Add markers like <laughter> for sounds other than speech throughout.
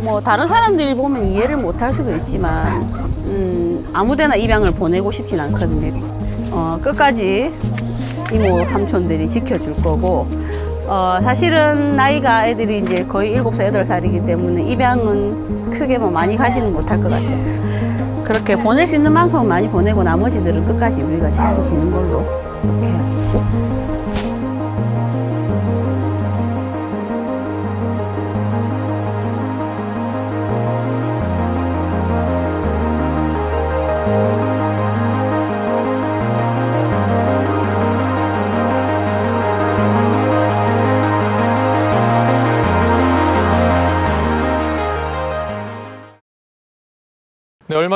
뭐 다른 사람들이 보면 이해를 못 할 수도 있지만 음, 아무데나 입양을 보내고 싶진 않거든요. 어, 끝까지 이모 삼촌들이 지켜줄 거고 어, 사실은 나이가 애들이 이제 거의 7살, 8살이기 때문에 입양은 크게 뭐 많이 가지는 못할 것 같아요. 그렇게 보낼 수 있는 만큼 많이 보내고 나머지들은 끝까지 우리가 책임지는 걸로 그렇게 해야겠지.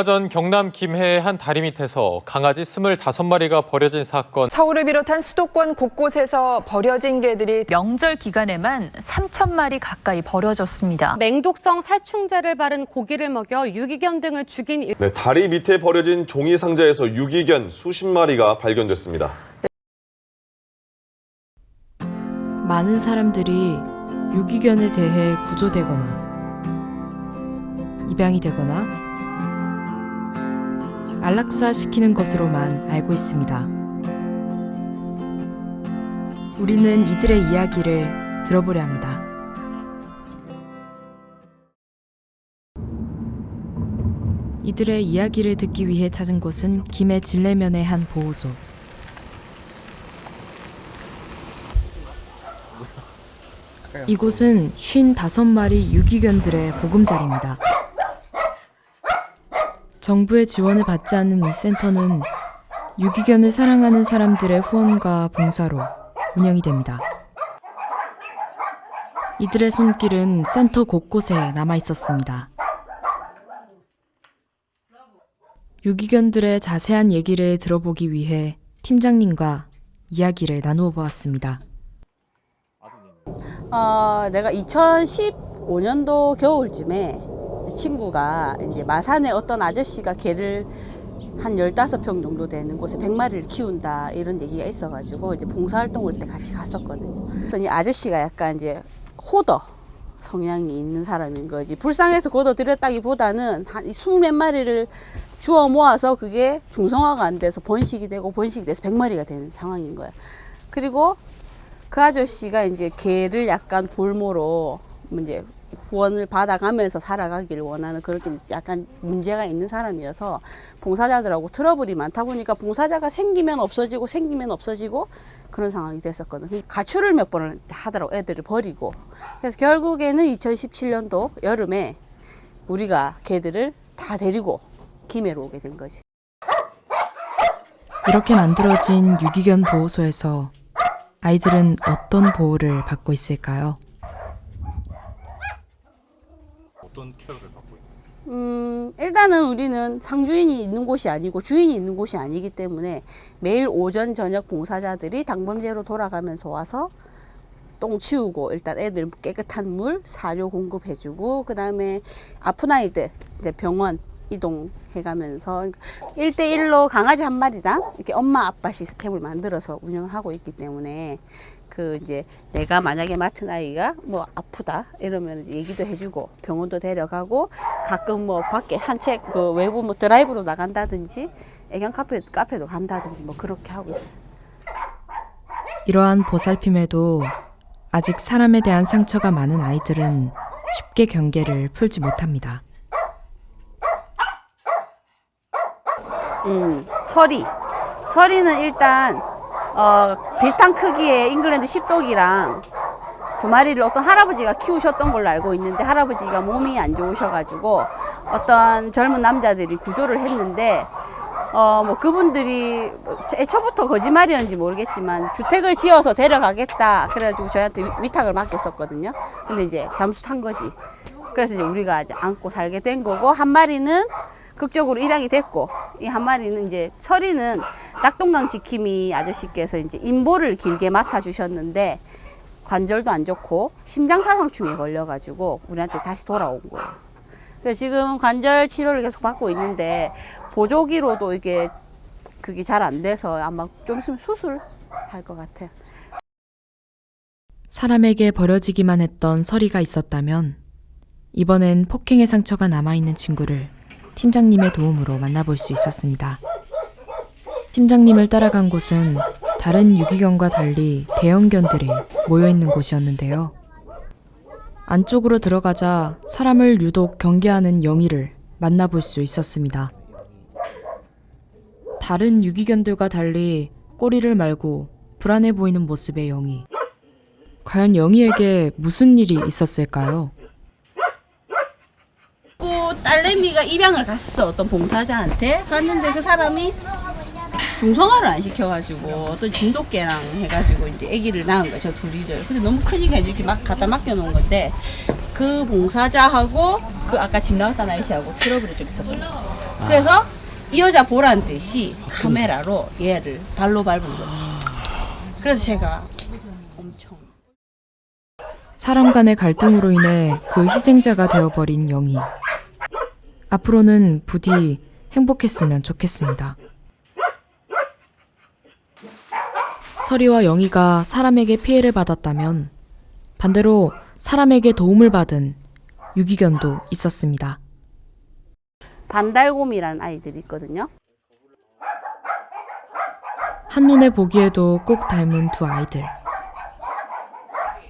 얼마 전 경남 김해의 한 다리 밑에서 강아지 25마리가 버려진 사건. 서울을 비롯한 수도권 곳곳에서 버려진 개들이 명절 기간에만 3천 마리 가까이 버려졌습니다. 맹독성 살충제를 바른 고기를 먹여 유기견 등을 죽인 일- 네, 다리 밑에 버려진 종이 상자에서 유기견 수십 마리가 발견됐습니다. 많은 사람들이 유기견에 대해 구조되거나 입양이 되거나 안락사 시키는 것으로만 알고 있습니다. 우리는 이들의 이야기를 들어보려 합니다. 이들의 이야기를 듣기 위해 찾은 곳은 김해 진례면의 한 보호소. 이곳은 55마리 유기견들의 보금자리입니다. 정부의 지원을 받지 않는 이 센터는 유기견을 사랑하는 사람들의 후원과 봉사로 운영이 됩니다. 이들의 손길은 센터 곳곳에 남아 있었습니다. 유기견들의 자세한 얘기를 들어보기 위해 팀장님과 이야기를 나누어 보았습니다. 어, 내가 2015년도 겨울쯤에 친구가 이제 마산에 어떤 아저씨가 개를 한 15평 정도 되는 곳에 100마리를 키운다 이런 얘기가 있어가지고 이제 봉사활동을 때 같이 갔었거든요. 그랬더니 아저씨가 약간 이제 호더 성향이 있는 사람인 거지. 불쌍해서 걷어들였다기보다는 한 20몇 마리를 주워 모아서 그게 중성화가 안 돼서 번식이 되고 번식이 돼서 100마리가 되는 상황인 거야. 그리고 그 아저씨가 이제 개를 약간 볼모로 이제 후원을 받아가면서 살아가기를 원하는 그런 좀 약간 문제가 있는 사람이어서 봉사자들하고 트러블이 많다 보니까 봉사자가 생기면 없어지고 생기면 없어지고 그런 상황이 됐었거든. 가출을 몇 번을 하더라고 애들을 버리고. 그래서 결국에는 2017년도 여름에 우리가 개들을 다 데리고 김해로 오게 된 거지. 이렇게 만들어진 유기견 보호소에서 아이들은 어떤 보호를 받고 있을까요? 음, 일단은 우리는 상주인이 있는 곳이 아니고 주인이 있는 곳이 아니기 때문에 매일 오전 저녁 봉사자들이 당번제로 돌아가면서 와서 똥 치우고 일단 애들 깨끗한 물 사료 공급해주고 그 다음에 아픈 아이들 이제 병원 이동해가면서 1대1로 강아지 한 마리당 이렇게 엄마 아빠 시스템을 만들어서 운영을 하고 있기 때문에 그 이제 내가 만약에 맡은 아이가 뭐 아프다 이러면 얘기도 해주고 병원도 데려가고 가끔 뭐 밖에 산책 그 외부 뭐 드라이브로 나간다든지 애견 카페 카페도 간다든지 뭐 그렇게 하고 있어요. 이러한 보살핌에도 아직 사람에 대한 상처가 많은 아이들은 쉽게 경계를 풀지 못합니다. 음, 서리. 서리는 일단 어, 비슷한 크기의 잉글랜드 십독이랑 두 마리를 어떤 할아버지가 키우셨던 걸로 알고 있는데 할아버지가 몸이 안 좋으셔가지고 어떤 젊은 남자들이 구조를 했는데 어, 뭐 그분들이 뭐 애초부터 거짓말이었는지 모르겠지만 주택을 지어서 데려가겠다. 그래가지고 저희한테 위- 위탁을 맡겼었거든요. 근데 이제 잠수 탄 거지. 그래서 이제 우리가 이제 안고 살게 된 거고 한 마리는 극적으로 입양이 됐고 이 한 마리는 이제 서리는 낙동강 지킴이 아저씨께서 이제 인보를 길게 맡아 주셨는데 관절도 안 좋고 심장사상충에 걸려가지고 우리한테 다시 돌아온 거예요. 그래서 지금 관절 치료를 계속 받고 있는데 보조기로도 이게 그게 잘 안 돼서 아마 좀 있으면 수술할 것 같아요. 사람에게 버려지기만 했던 서리가 있었다면 이번엔 폭행의 상처가 남아있는 친구를 팀장님의 도움으로 만나볼 수 있었습니다. 팀장님을 따라간 곳은 다른 유기견과 달리 대형견들이 모여있는 곳이었는데요. 안쪽으로 들어가자 사람을 유독 경계하는 영희를 만나볼 수 있었습니다. 다른 유기견들과 달리 꼬리를 말고 불안해 보이는 모습의 영희. 과연 영희에게 무슨 일이 있었을까요? 그 딸내미가 입양을 갔어 어떤 봉사자한테. 갔는데 그 사람이 중성화를 안 시켜가지고 어떤 진돗개랑 해가지고 이제 아기를 낳은 거죠 둘이를. 근데 너무 크니까 이렇게 막 갖다 맡겨놓은 건데 그 봉사자하고 그 아까 집 나갔다 아저씨하고 트러블이 좀 있었던 거예요 그래서 이 여자 보란 듯이 카메라로 얘를 발로 밟은 거지. 그래서 제가 엄청 사람 간의 갈등으로 인해 그 희생자가 되어버린 영희. 앞으로는 부디 행복했으면 좋겠습니다. 서리와 영희가 사람에게 피해를 받았다면 반대로 사람에게 도움을 받은 유기견도 있었습니다. 반달곰이라는 아이들이 있거든요 한눈에 보기에도 꼭 닮은 두 아이들.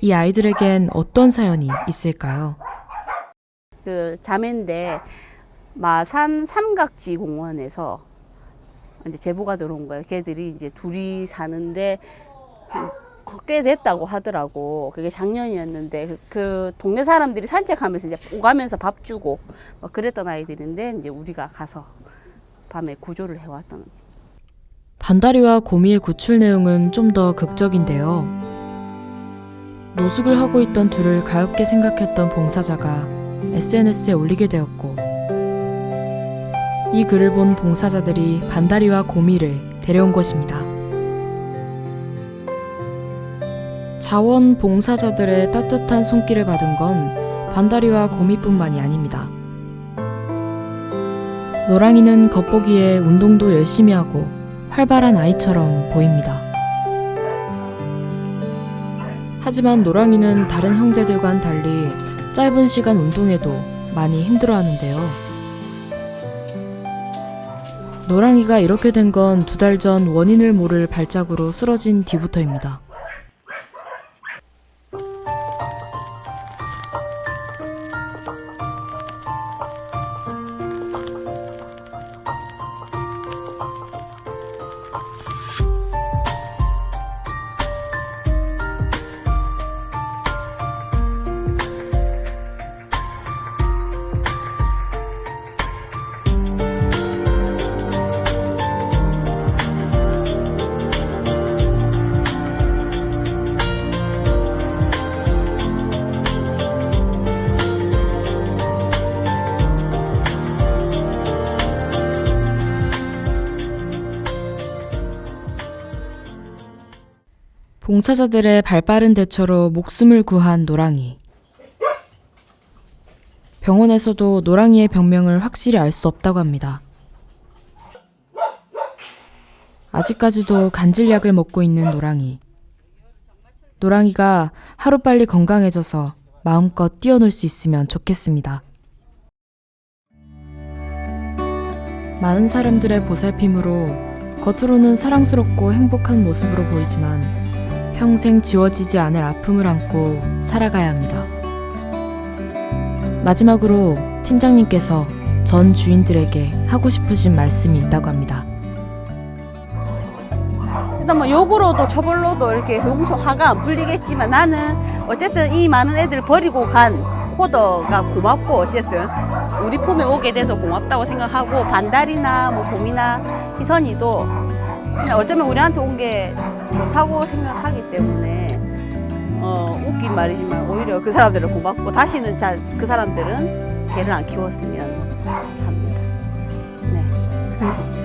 이 아이들에겐 어떤 사연이 있을까요? 그 자매인데 마산 삼각지 공원에서 이제 제보가 들어온 거예요. 걔들이 이제 둘이 사는데 꽤 됐다고 하더라고. 그게 작년이었는데 그, 그 동네 사람들이 산책하면서 이제 오가면서 밥 주고 뭐 그랬던 아이들인데 이제 우리가 가서 밤에 구조를 해왔던. 반다리와 고미의 구출 내용은 좀 더 극적인데요. 노숙을 하고 있던 둘을 가엽게 생각했던 봉사자가 SNS에 올리게 되었고, 이 글을 본 봉사자들이 반다리와 고미를 데려온 것입니다. 자원 봉사자들의 따뜻한 손길을 받은 건 반다리와 고미뿐만이 아닙니다. 노랑이는 겉보기에 운동도 열심히 하고 활발한 아이처럼 보입니다. 하지만 노랑이는 다른 형제들과는 달리 짧은 시간 운동에도 많이 힘들어하는데요. 노랑이가 이렇게 된 건 두 달 전 원인을 모를 발작으로 쓰러진 뒤부터입니다. 봉사자들의 발빠른 대처로 목숨을 구한 노랑이. 병원에서도 노랑이의 병명을 확실히 알 수 없다고 합니다. 아직까지도 간질약을 먹고 있는 노랑이. 노랑이가 하루빨리 건강해져서 마음껏 뛰어놀 수 있으면 좋겠습니다. 많은 사람들의 보살핌으로 겉으로는 사랑스럽고 행복한 모습으로 보이지만 평생 지워지지 않을 아픔을 안고 살아가야 합니다. 마지막으로 팀장님께서 전 주인들에게 하고 싶으신 말씀이 있다고 합니다. 일단 뭐 욕으로도 처벌로도 이렇게 용서 화가 안 풀리겠지만 나는 어쨌든 이 많은 애들 버리고 간 호더가 고맙고 어쨌든 우리 품에 오게 돼서 고맙다고 생각하고 반달이나 뭐 곰이나 희선이도 어쩌면 우리한테 온 게 좋다고 생각하기 때문에 어 웃긴 말이지만 오히려 그 사람들은 고맙고 다시는 자, 그 사람들은 개를 안 키웠으면 합니다. 네. <laughs>